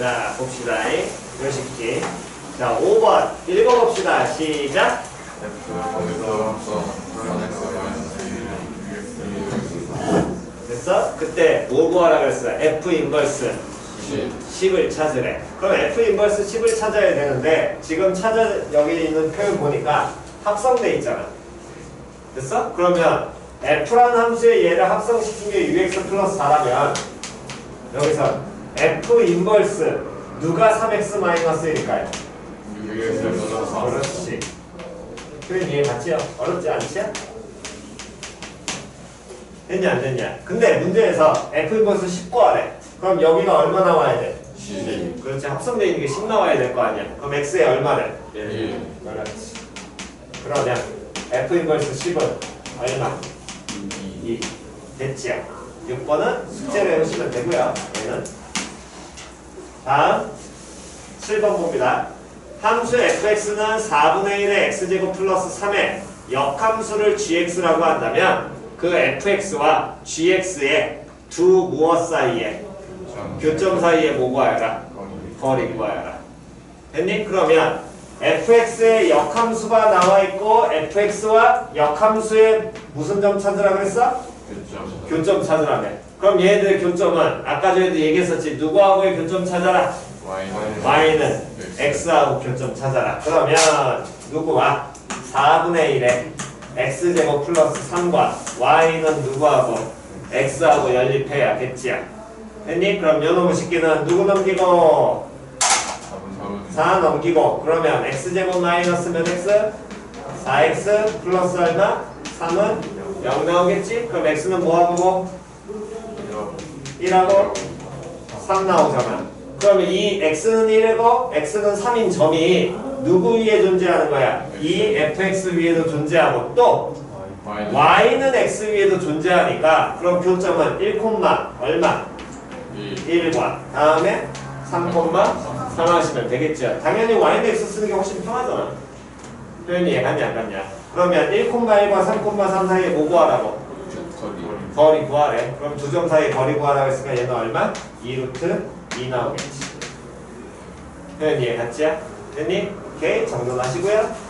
자, 봅시다. 이거 쉽게. 자, 5번. 읽어봅시다. 시작. 됐어? 그때 뭐 구하라 그랬어? F 인버스 10 을 찾으래. 그럼 F 인버스 10을 찾아야 되는데 지금 찾아 여기 있는 표현 보니까 합성돼 있잖아. 됐어? 그러면 F라는 함수에 얘를 합성시킨 게 UX 플러스 4라면 여기서 F 인버스 누가 3X 마이너스 1일까요? 그렇지. 표현 이해 갔지요? 어렵지 않지요? 됐냐 안 됐냐? 근데 문제에서 F 인버스 10 구하래. 그럼 여기가 얼마 나와야 돼? 그렇지. 합성되어 있는 게 10 나와야 될 거 아니야. 그럼 X에 얼마를? 그렇지. 그러면 F 인버스 10은 얼마? 2. 됐지요? 6번은 숙제로 해오시면 되고요. 얘는 다음 7번 봅니다. 함수 fx는 4분의 1의 x제곱 플러스 3의 역함수를 gx라고 한다면 그 fx와 gx의 두 무엇 사이에 교점 사이에 뭐 구하여라? 거리 구하여라. 됐니? 그러면 fx의 역함수가 나와 있고 fx와 역함수의 무슨 점 찾으라 그랬어? 교점 찾으라며. 그럼 얘네들의 교점은 아까 전에도 얘기했었지. 누구하고의 교점 찾아라? y는 x하고 교점 찾아라. 그러면 누구와? 4분의 1에 x제곱 플러스 3과 y는 누구하고? x하고 연립해야 겠지야. 됐니? 그럼 요놈의 식기는 누구 넘기고? 4 넘기고 그러면 x제곱 마이너스면 x 4x 플러스 얼마? 3은 0 나오겠지? 그럼 x는 뭐하고? 1하고 3 나오잖아 그러면 이 x는 1이고 x는 3인 점이 누구 위에 존재하는 거야? 이 fx 위에도 존재하고 또 y는 x 위에도 존재하니까 그럼 교점은 1, 얼마? 1 과 다음에 3, 3 하시면 되겠죠. 당연히 y는 x 쓰는 게 훨씬 편하잖아. 표현이 예간이 안 같냐? 그러면 1, 1과 3, 3 사이에 뭐 구하라고? 거리 구하래. 그럼 두 점 사이 거리 구하라고 했으니까 얘는 얼마? 2루트 2 나오겠지. 이해 갔지? 됐니? 오케이 정돈하시고요.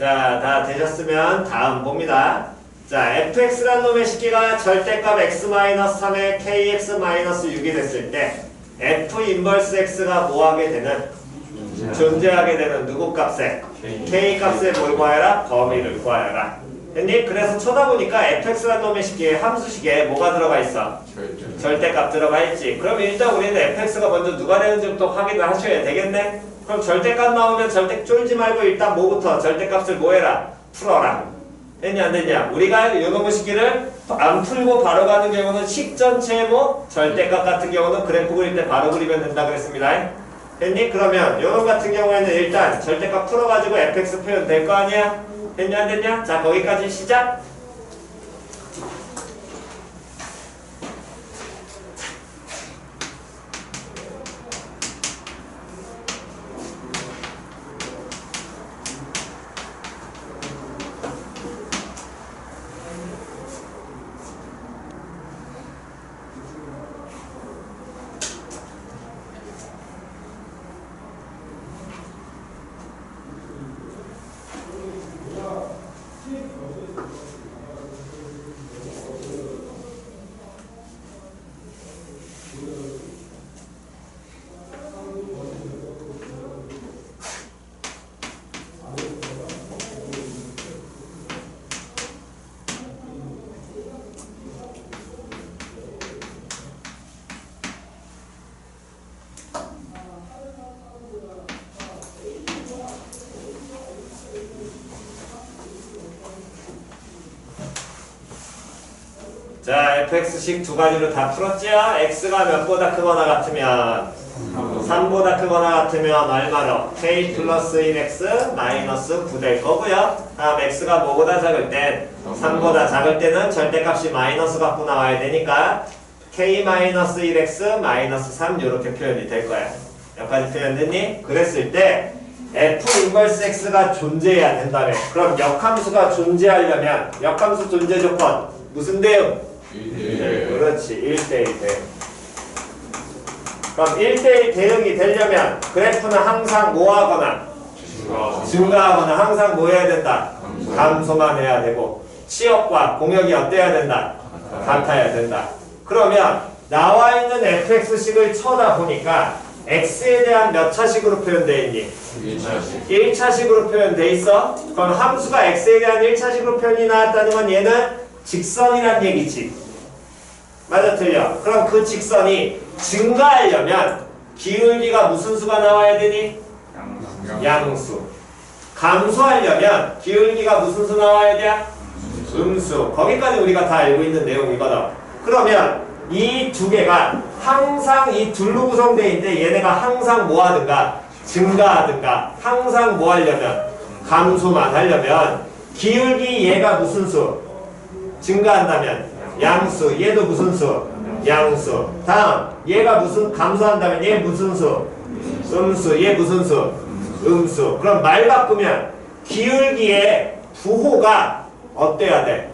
자, 다 되셨으면 다음 봅니다. 자, fx란 놈의 식기가 절대값 x-3의 kx-6이 됐을 때 f 인버스 x가 뭐하게 되는 존재하게 되는 누구 값에 k 값에 뭘 구하여라? 범위를 구하여라. 됐니? 그래서 쳐다보니까 fx란 놈의 식기에 함수식에 뭐가 들어가 있어? 절대값 들어가 있지. 그럼 일단 우리는 fx가 먼저 누가 되는지부터 확인을 하셔야 되겠네. 그럼 절대값 나오면 절대 쫄지 말고 일단 뭐부터 절대값을 뭐해라? 풀어라. 됐냐 안 됐냐? 우리가 요놈의 식기를 안 풀고 바로 가는 경우는 식 전체의 뭐 절대값 같은 경우는 그래프 그릴 때 바로 그리면 된다 그랬습니다. 됐니? 그러면 요놈 같은 경우에는 일단 절대값 풀어가지고 fx 표현 될 거 아니야? 됐냐 안 됐냐? 자 거기까지 시작. 자 fx식 두 가지로 다 풀었죠? x가 몇보다 크거나 같으면 3보다 크거나 같으면 얼마로? k 플러스 1x 마이너스 9 될 거고요. 다음 x가 뭐보다 작을 땐 3보다 작을 때는 절대값이 마이너스 갖고 나와야 되니까 k 마이너스 1x 마이너스 3 이렇게 표현이 될 거야. 여기까지 표현 됐니? 그랬을 때 f 인버스 x가 존재해야 된다네. 그럼 역함수가 존재하려면 역함수 존재 조건 무슨 대응? 그렇지 1대1 대응 그럼 1대1 대응이 되려면 그래프는 항상 뭐하거나 증가하거나 항상 뭐 해야 된다 감소만 해야 되고 치역과 공역이 어때야 된다 같아야 된다 그러면 나와 있는 fx식을 쳐다보니까 x에 대한 몇 차식으로 표현되어 있니? 1차식으로 표현돼 있어? 그럼 함수가 x에 대한 1차식으로 표현이 나왔다는 건 얘는 직선이란 얘기지. 맞아 틀려. 그럼 그 직선이 증가하려면 기울기가 무슨 수가 나와야 되니? 양수. 감소하려면 기울기가 무슨 수 나와야 돼? 음수. 거기까지 우리가 다 알고 있는 내용이거든. 그러면 이 두 개가 항상 이 둘로 구성되어 있는데 얘네가 항상 뭐 하든가 증가하든가 항상 뭐 하려면 감소만 하려면 기울기 얘가 무슨 수? 증가한다면 양수 얘도 무슨 수? 양수 다음 얘가 무슨 감소한다면 얘 무슨 수? 음수 얘 무슨 수? 음수 그럼 말 바꾸면 기울기의 부호가 어때야 돼?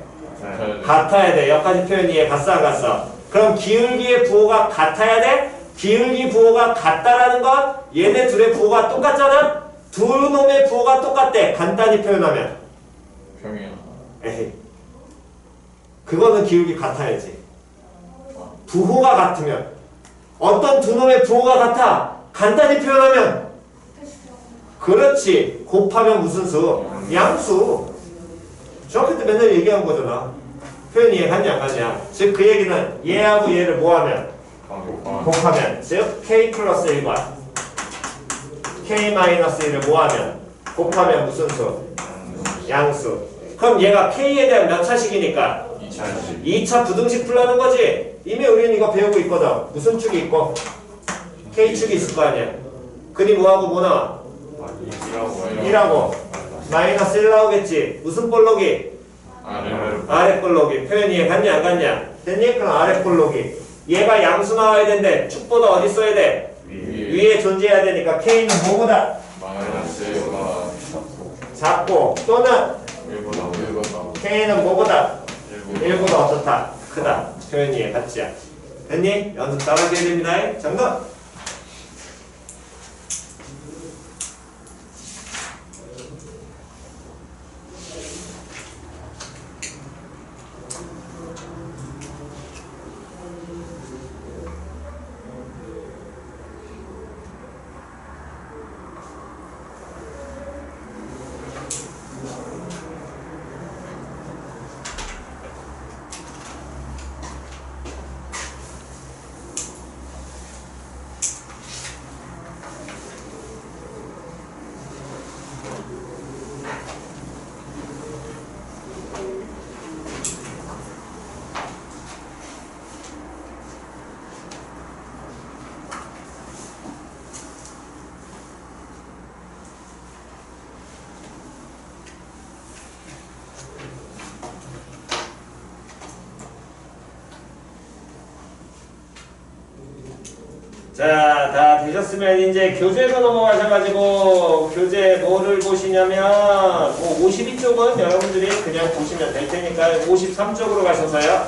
같아야 돼 여기까지 표현이 이해 갔어 안 갔어? 그럼 기울기의 부호가 같아야 돼? 기울기 부호가 같다라는 건 얘네 둘의 부호가 똑같잖아? 두 놈의 부호가 똑같대 간단히 표현하면 병이야. 에헤이. 그거는 기울기 같아야지. 부호가 같으면 어떤 두 놈의 부호가 같아? 간단히 표현하면 그렇지. 곱하면 무슨 수? 양수. 중학교 때 맨날 얘기한 거잖아. 표현 이해갔냐 안 갔냐? 즉 그 얘기는 얘하고 얘를 뭐하면 곱하면 즉 k 플러스 1과 k 마이너스 1을 뭐하면 곱하면 무슨 수? 양수. 그럼 얘가 k에 대한 몇 차식이니까 2차식. 2차 부등식 풀라는 거지. 이미 우리는 이거 배우고 있거든. 무슨 축이 있고 k축이 있을 거 아니야. 그니 뭐하고 뭐 나와? 1하고 마이너스 1 나오겠지. 무슨 볼록이? 아래 볼록이. 표현 이해 갔냐 안 갔냐? 됐니? 그럼 아래 볼록이. 얘가 양수 나와야 되는데 축보다 어디 써야 돼? 위에. 존재해야 되니까 k는 뭐보다 마이너스 1보다 작고 또는 1보다 1보다 k는 뭐보다 1보다 1보다 어떻다? 크다. 표현이 갔지? 됐니? 연습 잘하셔야 됩니다. 정답! 자, 다 되셨으면 이제 교재로 넘어가셔가지고 교재 뭐를 보시냐면 뭐 52쪽은 여러분들이 그냥 보시면 될 테니까 53쪽으로 가셔서요.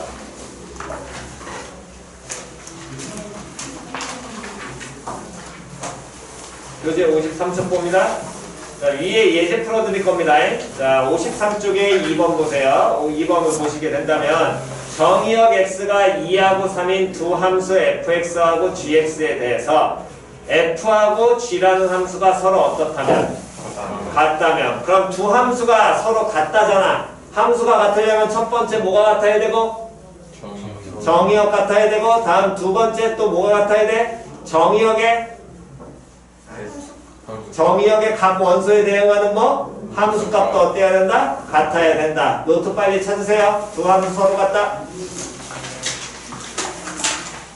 교재 53쪽 봅니다. 자, 위에 예제 풀어드릴 겁니다. 자, 53쪽에 2번 보세요. 2번을 보시게 된다면 정의역 x가 2하고 3인 두 함수 fx하고 gx에 대해서 f하고 g라는 함수가 서로 어떻다면 같다면 그럼 두 함수가 서로 같다잖아. 함수가 같으려면 첫 번째 뭐가 같아야 되고 정의. 정의역 같아야 되고 다음 두 번째 또 뭐가 같아야 돼? 정의역의 정의역의 각 원소에 대응하는 뭐? 함수 값도 어때야 된다? 같아야 된다. 노트 빨리 찾으세요. 두 함수 서로 같다.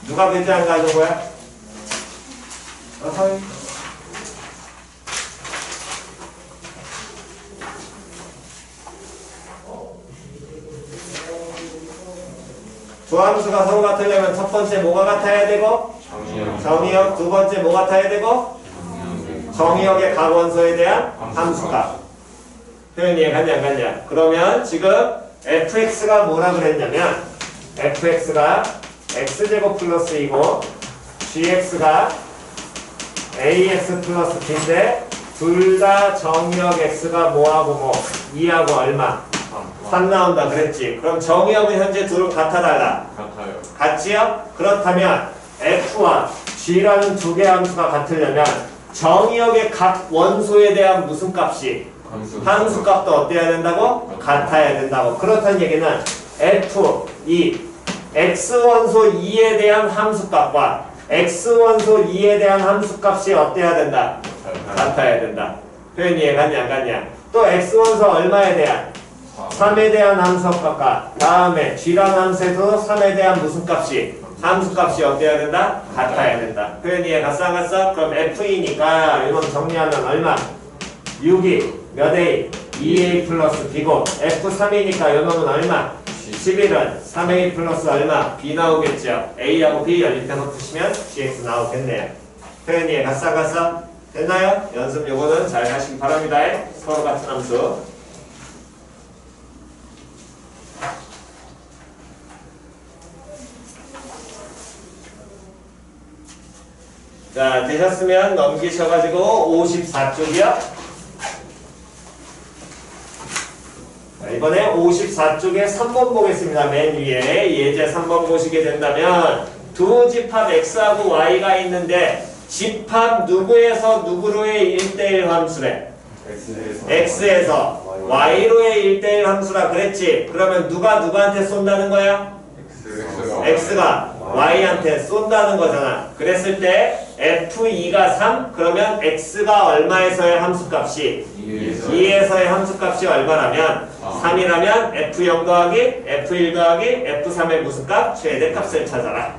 누가 문제 안 가져온 거야? 어, 서희. 두 함수가 서로 같으려면 첫 번째 뭐가 같아야 되고 정의역 두 번째 뭐 같아야 되고 정의역의 각 원소에 대한 함수값. 표현 이해 갔냐 안 갔냐? 그러면 지금 fx가 뭐라 그랬냐면 fx가 x제곱 플러스 2고 gx가 ax 플러스 b인데 둘 다 정의역 x가 뭐하고 뭐 2하고 얼마? 3 나온다 그랬지. 그럼 정의역은 현재 둘은 같아 달라. 같아요. 같지요? 그렇다면 f와 g라는 두 개의 함수가 같으려면 정의역의 각 원소에 대한 무슨 값이 함수. 함수 값도 어때야 된다고? 같아야 된다고. 그렇다는 얘기는 f, 이 x 원소 2에 대한 함수 값과 x 원소 2에 대한 함수 값이 어때야 된다? 같아야 된다. 표현 이 해 갔냐 안 갔냐? 또 x 원소 얼마에 대한? 3에 대한 함수 값과 다음에 g라는 함수에서 3에 대한 무슨 값이? 함수 값이 어때야 된다? 같아야 된다. 표현 이 해 갔어 안 갔어? 그럼 f이니까 이건 정리하면 얼마? 6이 몇 a? 2a 플러스 b고 f3이니까 요놈은 얼마? 11은 3a 플러스 얼마? b 나오겠죠. a하고 b 연립해서 푸시면 gx 나오겠네요. 표현 이해 갔어 안 갔어? 됐나요? 연습 요거는 잘 하시기 바랍니다. 서로 같은 함수. 자, 되셨으면 넘기셔가지고 54쪽이요. 자, 이번에 54쪽에 3번 보겠습니다. 맨 위에 예제 3번 보시게 된다면 두 집합 x하고 y가 있는데 집합 누구에서 누구로의 1대1 함수래? x에서 y로의 1대1 함수라 그랬지. 그러면 누가 누구한테 쏜다는 거야? x가 y한테 쏜다는 거잖아. 그랬을 때 f2가 3 그러면 x가 얼마에서의 함수값이 2에서의 함수값이 얼마라면 3이라면 f0 더하기 f1 더하기 f3의 무슨 값? 최대값을 찾아라.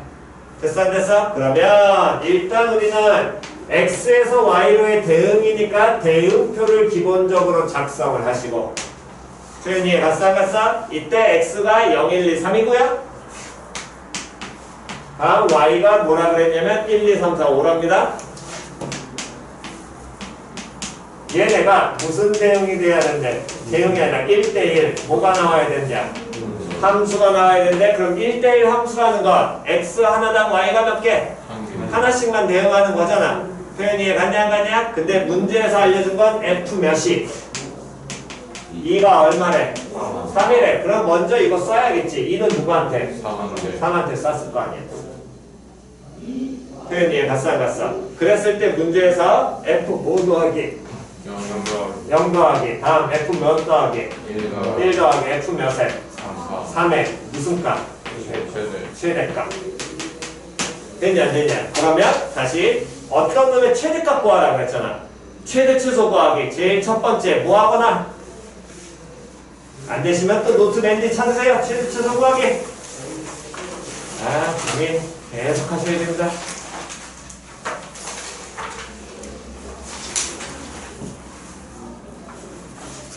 됐어 안 됐어? 그러면 일단 우리는 x에서 y로의 대응이니까 대응표를 기본적으로 작성을 하시고 표현이 갔어 안 갔어? 이때 x가 0, 1, 2, 3이고요. 다음 y가 뭐라 그랬냐면 1, 2, 3, 4, 5랍니다. 얘네가 무슨 대응이 돼야 되는데 대응이 아니라 1대1 뭐가 나와야 되냐 함수가 나와야 되는데 그럼 1대1 함수라는 건 x 하나당 y가 몇 개? 하나씩만 대응하는 거잖아 표현 이해 갔냐 안 갔냐? 근데 문제에서 알려준 건 f 몇이 2가 얼마래? 3이래. 그럼 먼저 이거 써야겠지. 2는 누구한테? 3한테. 쐈을 거 아니야. 표현 이해 갔어 안 갔어? 그랬을 때 문제에서 f 뭐 더하기. 0 더하기. 다음 f 몇 더하기? 1 더하기. f 몇에? 3의 무슨 값? 최대값. 됐냐 안 됐냐? 그러면 다시 어떤 놈의 최대값 구하라고 했잖아. 최대 최소 구하기. 제일 첫 번째 뭐 하거나 안 되시면 또 노트 맨디 찾으세요. 최대 최소 구하기 아 고민 계속 하셔야 됩니다.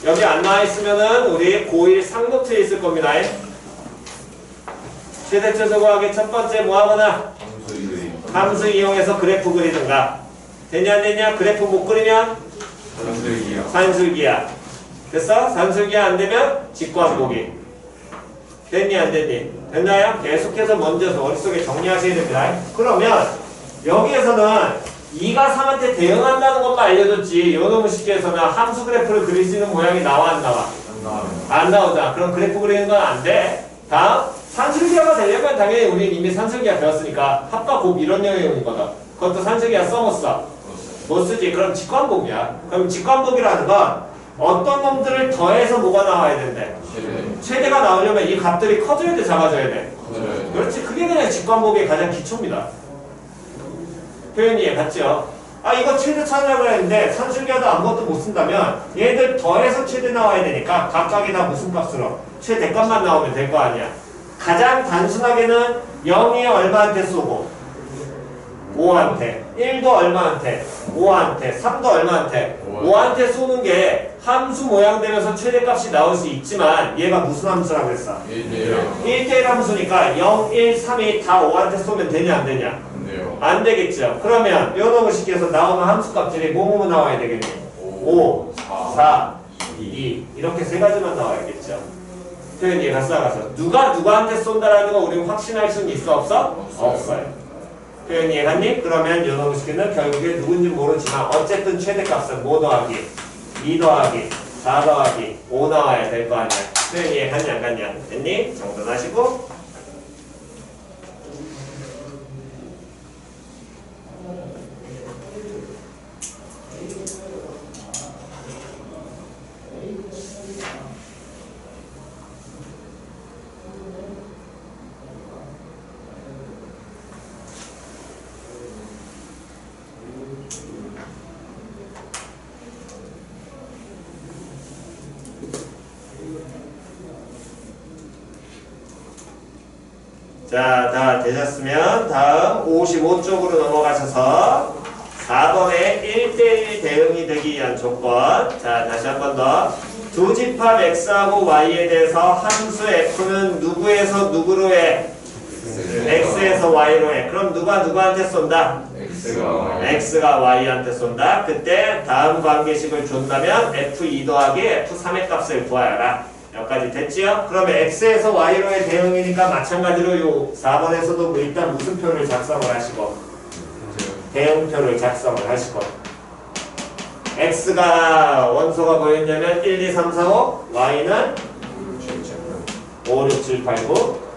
여기 안 나와 있으면은 우리 고1 상노트에 있을 겁니다. 최대 최소 구하기 첫 번째 뭐 하거나? 함수 이용해서 그래프 그리든가. 되냐 안 되냐? 그래프 못 그리면? 전술기야. 산술기야 됐어? 산술기야 안 되면 직관 보기 됐니 안 됐니? 됐나요? 계속해서 먼저 머릿속에 정리하셔야 됩니다 그러면 여기에서는 2가 3한테 대응한다는 것만 알려줬지 요놈의 식기에서는 함수 그래프를 그릴 수 있는 모양이 나와 안 나와? 안 나오잖아. 그럼 그래프 그리는 건 안 돼. 다음 산술기하가 되려면 당연히 우리는 이미 산술기하 배웠으니까 합과 곱 이런 영역이거든. 그것도 산술기하 써먹어. 못 쓰지. 그럼 직관복이야. 그럼 직관복이라는 건 어떤 놈들을 더해서 뭐가 나와야 된대. 최대. 최대가 나오려면 이 값들이 커져야 돼, 작아져야 돼. 커져야 그렇지. 그게 그냥 직관복의 가장 기초입니다. 표현이 이해 갔죠? 아 이거 최대 찾으려고 했는데 산술기하도 아무것도 못 쓴다면 얘들 더해서 최대 나와야 되니까 각각이 다 무슨 값으로 최대값만 나오면 될 거 아니야. 가장 단순하게는 0이 얼마한테 쏘고 5한테 1도 얼마한테 5한테 3도 얼마한테 5한테 쏘는 게 함수 모양 되면서 최대값이 나올 수 있지만 얘가 무슨 함수라고 했어? 1대1 1대1 함수니까 0, 1, 3이 다 5한테 쏘면 되냐 안 되냐? 안 되겠죠. 그러면 요놈을 시켜서 나오는 함수 값들이 뭐뭐 나와야 되겠니? 5, 4, 2 이렇게 세 가지만 나와야겠죠. 표현 이해가 싸가서 누가 누구한테 쏜다라는 거 우리는 확신할 수는 있어 없어? 없어요. 표현 이 해갔니? 그러면 요놈을 시키는 결국에 누군지 모르지만 어쨌든 최대값은 뭐 더하기 2 더하기 4 더하기 5 나와야 될 거 아니야. 표현 이 해갔냐 안 갔냐? 됐니? 정돈하시고 자, 다 되셨으면 다음 55쪽으로 넘어가셔서 4번의 1대1 대응이 되기 위한 조건. 자, 다시 한 번 더. 두 집합 x하고 y에 대해서 함수 f는 누구에서 누구로 해? x에서 y로 해. 그럼 누가 누구한테 쏜다? X가 x가 y한테 쏜다. 그때 다음 관계식을 준다면 f2 더하기 f3의 값을 구하여라. 여기까지 됐지요? 그러면 x에서 y로의 대응이니까 마찬가지로 요 4번에서도 뭐 일단 무슨 표를 작성을 하시고 대응표를 작성을 하시고 x가 원소가 뭐였냐면 1, 2, 3, 4, 5 y는 5, 6, 7, 8, 9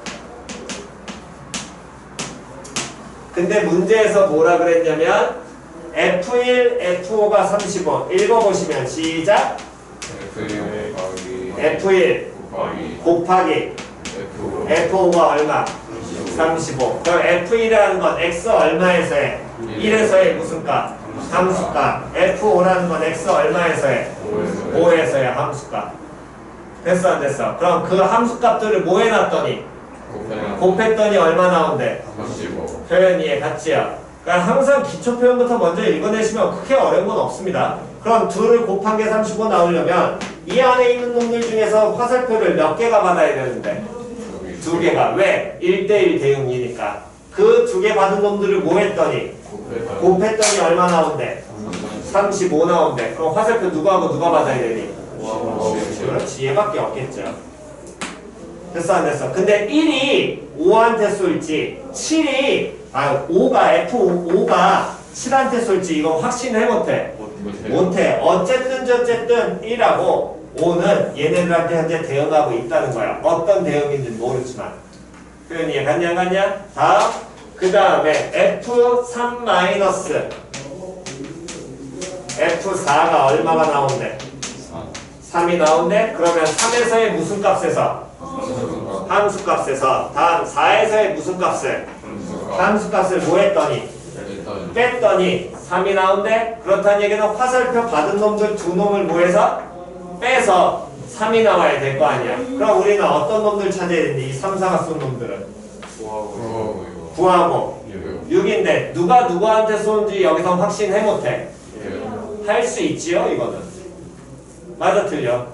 근데 문제에서 뭐라 그랬냐면 F1, F5가 35 읽어보시면 시작. F1 곱하기 F1 곱하기 곱하기 F F5가 얼마? 35 그럼 F1이라는 건 X 얼마에서의 1에서의 무슨 값? 함수값 F5라는 건 X 얼마에서의 5에서 5에서의 함수값 됐어 안 됐어? 그럼 그 함수값들을 뭐 해놨더니 곱했더니 얼마 나온대? 35 표현 이해 같지요? 그러니까 항상 기초 표현부터 먼저 읽어내시면 크게 어려운 건 없습니다. 그럼 둘을 곱한 게 35 나오려면 이 안에 있는 놈들 중에서 화살표를 몇 개가 받아야 되는데 두 개가 왜? 1대1 대응이니까 그 두 개 받은 놈들을 뭐 했더니 곱했더니 얼마 나온대? 35 나온대. 그럼 화살표 누가 하고 누가 받아야 되니? 그렇지 얘밖에 없겠죠. 됐어 안 됐어? 근데 1이 5한테 쏠지 7이 아 5가 F5, 5가 7한테 쏠지 이건 확신해 못해 못해 어쨌든 저쨌든 1하고 5는 얘네들한테 현재 대응하고 있다는 거야 어떤 대응인지 모르지만 표현 이 해 갔냐 안 갔냐? 다음 그 다음에 F3 마이너스 F4가 얼마가 나온대? 3이 나온대? 그러면 3에서의 무슨 값에서? 함수 값에서 다음 4에서의 무슨 값을? 함수 값을 뭐 했더니? 뺐더니. 3이 나온대? 그렇다는 얘기는 화살표 받은 놈들 두 놈을 뭐해서? 빼서 3이 나와야 될 거 아니야. 그럼 우리는 어떤 놈들 찾아야 되니? 이 3, 4가 쏜 놈들은? 구하고 이거 구하고 이거 6인데 누가 누구한테 쏜지 여기서 확신해 못해. 이거 할수 있지요 이거는? 맞아 틀려?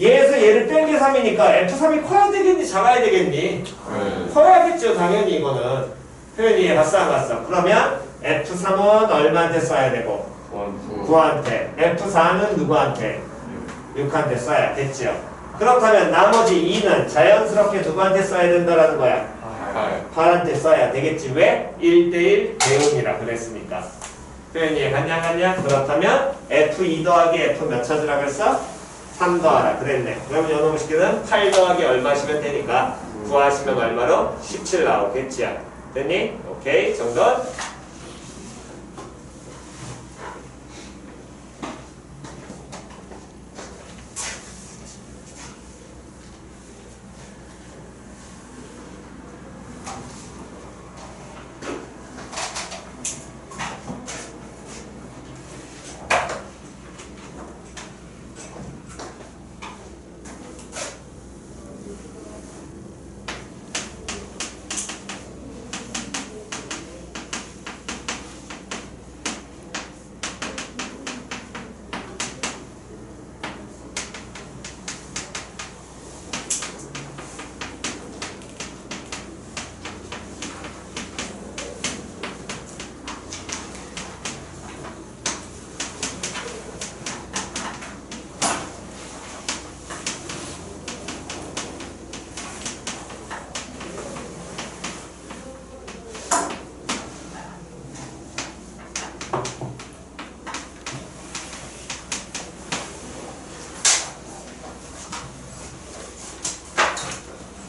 얘에서 얘를 뺀 게 3이니까 F3이 커야 되겠니? 작아야 되겠니? 네. 커야겠죠 당연히 이거는. 표현 이해 갔어 안 갔어? 그러면 F3은 얼마한테 써야 되고 원. 9한테 F4는 누구한테? 6한테 써야 됐죠 그렇다면 나머지 2는 자연스럽게 누구한테 써야 된다라는 거야 팔. 8한테 써야 되겠지 왜? 1대1 대응이라 그랬으니까 표현 이해 갔냐 갔냐? 그렇다면 F2 더하기 F 몇 찾으라 그랬어? 3 더하라 그랬네 그러면 요놈 식기는 8 더하기 얼마시면 되니까 구하시면 얼마로? 17 나오겠지요 됐니? 오케이 정답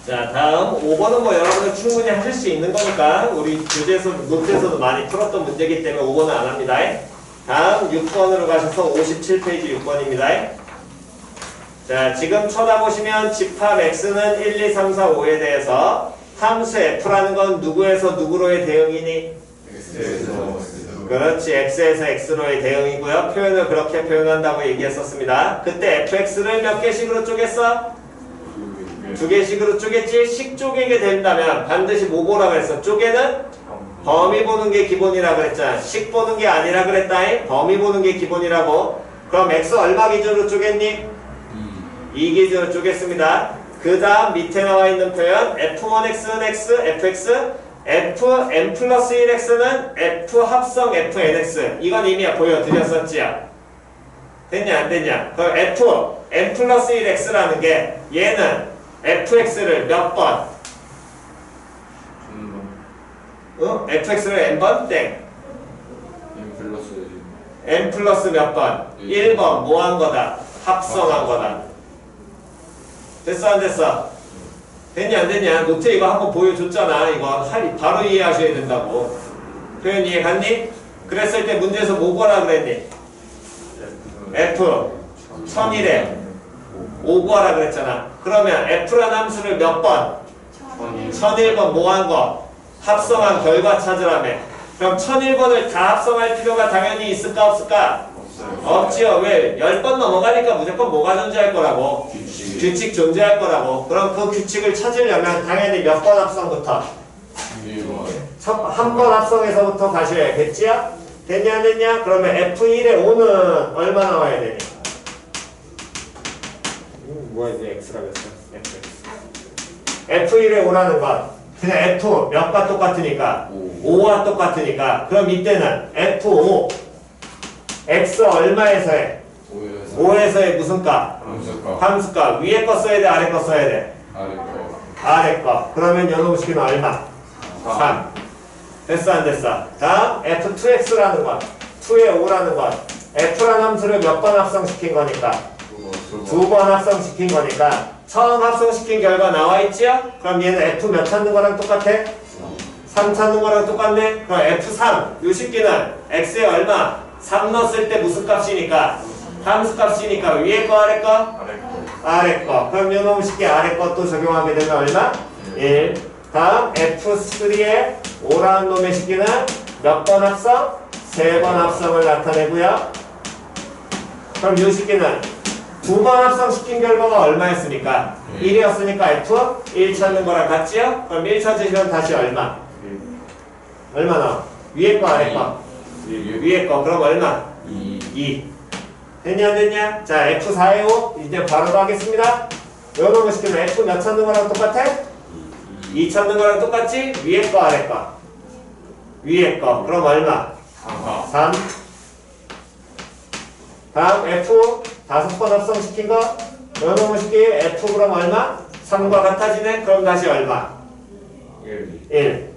자 다음 5번은 뭐 여러분들 충분히 하실 수 있는 거니까 우리 교재에서 노트에서도 많이 풀었던 문제이기 때문에 5번은 안 합니다 다음 6번으로 가셔서 57페이지 6번입니다 자 지금 쳐다보시면 집합 x는 1, 2, 3, 4, 5에 대해서 함수 f라는 건 누구에서 누구로의 대응이니? 그렇지 x에서 x로의 대응이고요 표현을 그렇게 표현한다고 얘기했었습니다 그때 fx를 몇 개씩으로 쪼갰어? 두 개씩으로 쪼갰지 식 쪼개게 된다면 반드시 뭐 보라 그랬어? 쪼개는 범위 보는 게 기본이라 그랬잖아. 식 보는 게 아니라 그랬다잉. 범위 보는 게 기본이라고. 그럼 x 얼마 기준으로 쪼갰니? 2 기준으로 쪼갰습니다. 그 다음 밑에 나와 있는 표현 f1x는 x, fx fn 플러스 1x는 f 합성 fnx 이건 이미 보여드렸었지요. 됐냐 안 됐냐? 그럼 f n 플러스 1x라는 게 얘는 fx를 몇 번? 어? fx를 n번? 땡 M 플러스 n 플러스 몇 번? 1번 뭐 한 거다? 합성한 거다 됐어 안 됐어? 됐냐 안 됐냐? 노트 이거 한번 보여줬잖아 이거 할- 바로 이해하셔야 된다고 표현 이해 갔니? 그랬을 때 문제에서 뭐 구하라 그랬니? f 1001에 5 구하라 그랬잖아 그러면 f라는 함수를 몇 번? 1001번 뭐한 거? 합성한 결과 찾으라며 그럼 1001번을 다 합성할 필요가 당연히 있을까 없을까? 없지요 왜? 10번 넘어가니까 무조건 뭐가 존재할 거라고 규칙 규칙 존재할 거라고 그럼 그 규칙을 찾으려면 당연히 몇 번 합성부터? 한 번 합성에서부터 가셔야겠지요? 됐냐 안 됐냐? 그러면 F1의 5는 얼마 나와야 되니? 음, 뭐야 이제 X라고 했어? FX F1의 5라는 건 그냥 F 몇과 똑같으니까? 5 와 똑같으니까? 그럼 이때는 F5 X 얼마에서 해? 5에서. 5에서의 무슨 값? 함수값 위에 거 써야 돼 아래 거 써야 돼? 아래 거. 아래 거. 그러면 연호 시키는 얼마? 3 됐어 안 됐어? 다음 F2X라는 건 2의 5라는 건 F라는 함수를 몇 번 합성시킨 거니까 두 번 합성시킨 거니까 처음 합성시킨 결과 나와 있지요? 그럼 얘는 F 몇 찾는 거랑 똑같아? 3 찾는 거랑 똑같네? 그럼 F3 요 식기는 X에 얼마? 3 넣었을 때 무슨 값이니까? 함수 값이니까 위에 거 아래 거? 아래 거. 그럼 요놈 식기 아래 것도 적용하게 되면 얼마? 1. 다음 F3의 5라는 놈의 식기는 몇 번 합성? 세 번 합성을 나타내고요. 그럼 요 식기는 두 번 합성시킨 결과가 얼마였습니까? 네. 1이었으니까 F 1 찾는 거랑 같지요? 그럼 1 찾으시면 다시 얼마? 얼마 나? 위에 거 아래 거? 위에 거 그럼 얼마? 2 2 됐냐 안 됐냐? 자 F4에 5 이제 바로 가겠습니다 요놈을 시키면 F 몇 찾는 거랑 똑같아? 2 찾는 거랑 똑같지? 위에 거 아래 거 위에 거. 그럼 얼마? 3가 3. 다음 F 다섯 번 합성시킨 거. 넣어놓은 식기 F 그럼 얼마? 3과 같아지네? 그럼 다시 얼마? 1 1.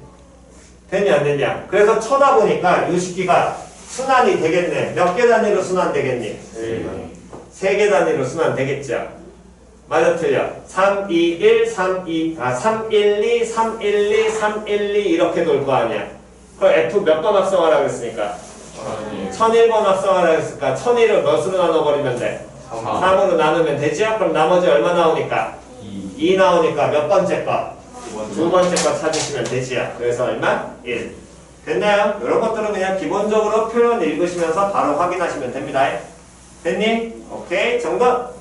됐냐 안 됐냐? 그래서 쳐다 보니까 이 식기가 순환이 되겠네. 몇 개 단위로 순환 되겠니? 1세개 단위로 순환 되겠죠? 맞아 틀려. 3, 2, 1, 3, 2, 아, 3, 1, 2, 3, 1, 2, 3, 1, 2 이렇게 돌 거 아니야. 그럼 F 몇 번 합성하라고 했으니까? 천이 1001번 합성하라고 했으니까 1001을 몇으로 나눠버리면 돼? 3 3으로 나누면 되죠? 그럼 나머지 얼마 나오니까? 2 2 나오니까 몇 번째 거? 두두 번째 거 찾으시면 되지요. 그래서 얼마? 1. 됐나요? 이런 것들은 그냥 기본적으로 표현 읽으시면서 바로 확인하시면 됩니다. 됐니? 오케이. 정답.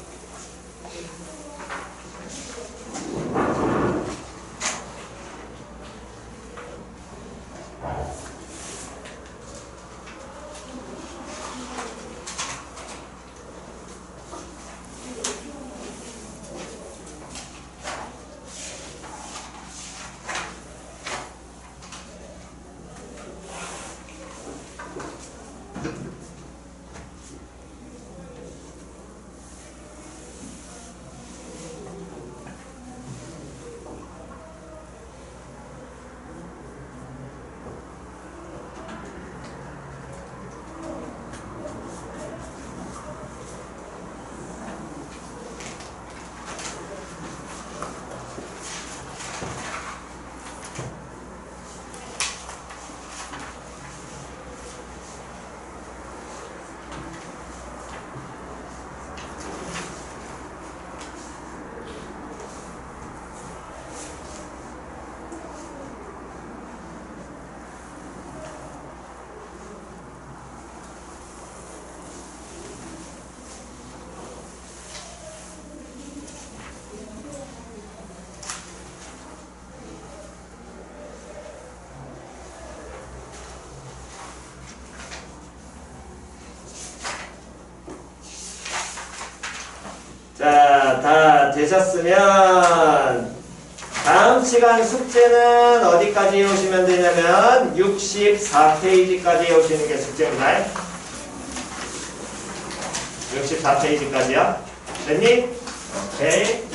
자, 다 되셨으면 다음 시간 숙제는 어디까지 오시면 되냐면 64페이지까지 오시는 게 숙제입니다. 64페이지까지요. 됐니? 오케이.